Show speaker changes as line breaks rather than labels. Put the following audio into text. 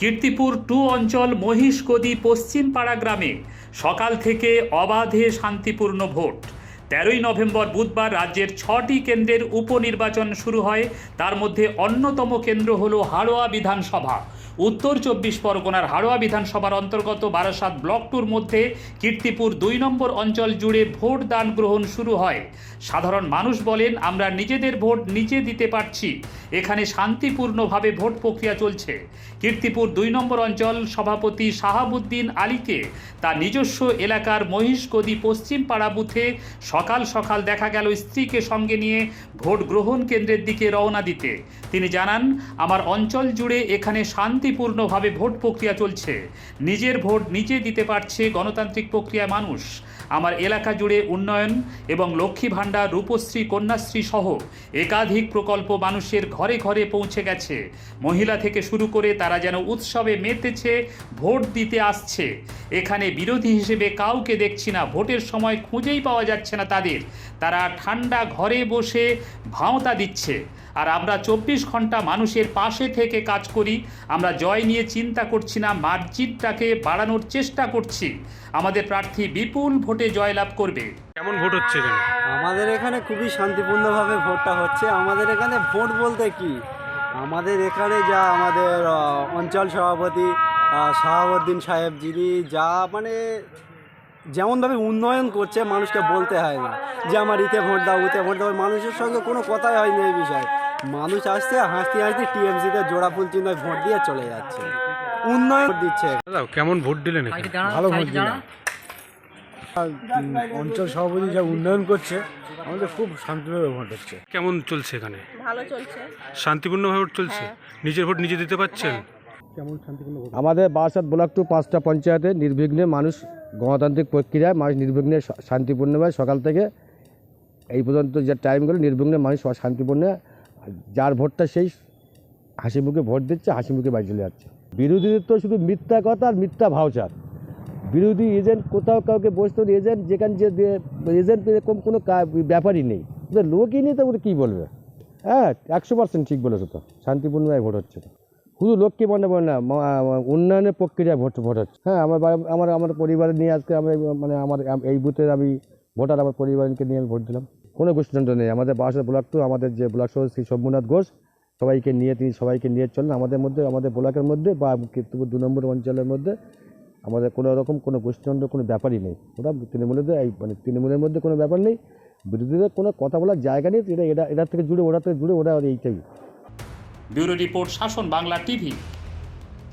Kirtipur two অঞ্চল মহিষকদি পশ্চিমপাড়া গ্রামে সকাল থেকে অবাধে শান্তিপূর্ণ ভোট। তেরোই নভেম্বর বুধবার রাজ্যের ছটি কেন্দ্রের উপনির্বাচন শুরু হয়। তার মধ্যে অন্যতম কেন্দ্র হল হাড়োয়া বিধানসভা। উত্তর চব্বিশ পরগনার হাড়োয়া বিধানসভার অন্তর্গত বারাসাত ব্লক টুর মধ্যে কীর্তিপুর দুই নম্বর অঞ্চল জুড়ে ভোট দান গ্রহণ শুরু হয়। সাধারণ মানুষ বলেন, আমরা নিজেদের ভোট নিজে দিতে পারছি। এখানে শান্তিপূর্ণভাবে ভোট প্রক্রিয়া চলছে। কীর্তিপুর দুই নম্বর অঞ্চল সভাপতি শাহাবুদ্দিন আলীকে তার নিজস্ব এলাকার মহিষগদি পশ্চিম পাড়া বুথে সকাল সকাল দেখা গেল স্ত্রীকে সঙ্গে নিয়ে ভোট গ্রহণ কেন্দ্রের দিকে রওনা দিতে। তিনি জানান, আমার অঞ্চল জুড়ে এখানে শান্তিপূর্ণভাবে ভোট প্রক্রিয়া চলছে। নিজের ভোট নিজে দিতে পারছে গণতান্ত্রিক প্রক্রিয়ায় মানুষ। আমার এলাকা জুড়ে উন্নয়ন এবং লক্ষ্মী ভাণ্ডার, রূপশ্রী, কন্যাশ্রী সহ একাধিক প্রকল্প মানুষের ঘরে ঘরে পৌঁছে গেছে। মহিলা থেকে শুরু করে তারা যেন উৎসবে মেতেছে, ভোট দিতে আসছে। এখানে বিরোধী হিসেবে কাউকে দেখছি না, ভোটের সময় খুঁজেই পাওয়া যাচ্ছে না তাদের। তারা ঠান্ডা ঘরে বসে ভাঁওতা দিচ্ছে। আর আমরা চব্বিশ ঘণ্টা মানুষের পাশে থেকে কাজ করি। আমরা জয় নিয়ে চিন্তা করছি না মার্জিনটাকে বাড়ানোর চেষ্টা করছি। আমাদের প্রার্থী বিপুল ভোটে জয়লাভ করবে।
কেমন ভোট হচ্ছে
আমাদের এখানে খুবই শান্তিপূর্ণভাবে ভোটটা হচ্ছে। আমাদের এখানে ভোট বলতে কি? আমাদের এখানে যা আমাদের অঞ্চল সভাপতি শাহাবুদ্দিন সাহেব যিনি যা মানে যেমনভাবে উন্নয়ন করছে মানুষকে বলতে হয় না যে আমার ইতে ভোট দাও উতে ভোট দাও। মানুষের সঙ্গে কোনো কথাই হয়নি এই বিষয়ে। মানুষ আসছে হাসতে হাসতে টিএমসিতে জোড়া ফুল চিহ্ন ভোট দিয়ে চলে যাচ্ছে। উন্নয়ন দিচ্ছে।
দাদা কেমন ভোট দিলেন
ভালো ভোট দিলাম অঞ্চল সভাপতি যা উন্নয়ন করছে আমাদের খুব শান্তিভাবে ভোট হচ্ছে।
কেমন চলছে এখানে?
ভালো চলছে।
শান্তিপূর্ণভাবে ভোট চলছে? নিজের ভোট নিজে দিতে পারছেন?
কেমন শান্তিপূর্ণ ভোট?
আমাদের বারাসাত ব্লক টু পাঁচটা পঞ্চায়েতে নির্বিঘ্নে মানুষ গণতান্ত্রিক প্রক্রিয়ায় মানুষ নির্বিঘ্নে শান্তিপূর্ণভাবে সকাল থেকে এই পর্যন্ত যে টাইমগুলো নির্বিঘ্নে মানুষ সব শান্তিপূর্ণ যার ভোটটা সেই হাসি মুখে ভোট দিচ্ছে, হাসি মুখে বাড়ি চলে যাচ্ছে। বিরোধীদের তো শুধু মিথ্যা কথা আর মিথ্যা ভাউচার বিরোধী এজেন্ট কোথাও কাউকে বসতো এজেন্ট যেখানে যে এজেন্ট এরকম কোনো ব্যাপারই নেই। লোকই নেই তো কী বলবে? হ্যাঁ একশো পার্সেন্ট ঠিক বলেছ তো। শান্তিপূর্ণভাবে ভোট হচ্ছে। শুধু লোককে মনে পড়ে না উন্নয়নের প্রক্রিয়া ভোট ভোট হচ্ছে। হ্যাঁ আমার আমার আমার পরিবারের নিয়ে আজকে আমি মানে আমার এই বুথের আমি ভোটার, আমার পরিবারকে নিয়ে আমি ভোট দিলাম। কোনো গোষ্ঠীতন্ত্র নেই। আমাদের বাসার ব্লক টু আমাদের যে ব্লক সভাপতি শ্রী শম্ভুনাথ ঘোষ, সবাইকে নিয়ে তিনি সবাইকে নিয়ে চলেন আমাদের মধ্যে, আমাদের ব্লকের মধ্যে বা কীর্তিপুর দু নম্বর অঞ্চলের মধ্যে আমাদের কোনো রকম কোনো গোষ্ঠীতন্ত্র কোনো ব্যাপারই নেই। ওটা তৃণমূলের এই মানে তৃণমূলের মধ্যে কোনো ব্যাপার নেই। বিরোধীদের কোনো কথা বলার জায়গা নেই। এটা এটা এটার থেকে জুড়ে ওটা থেকে জুড়ে ওটা এইটাই।
ব্যুরো রিপোর্ট, শাসন বাংলা টিভি।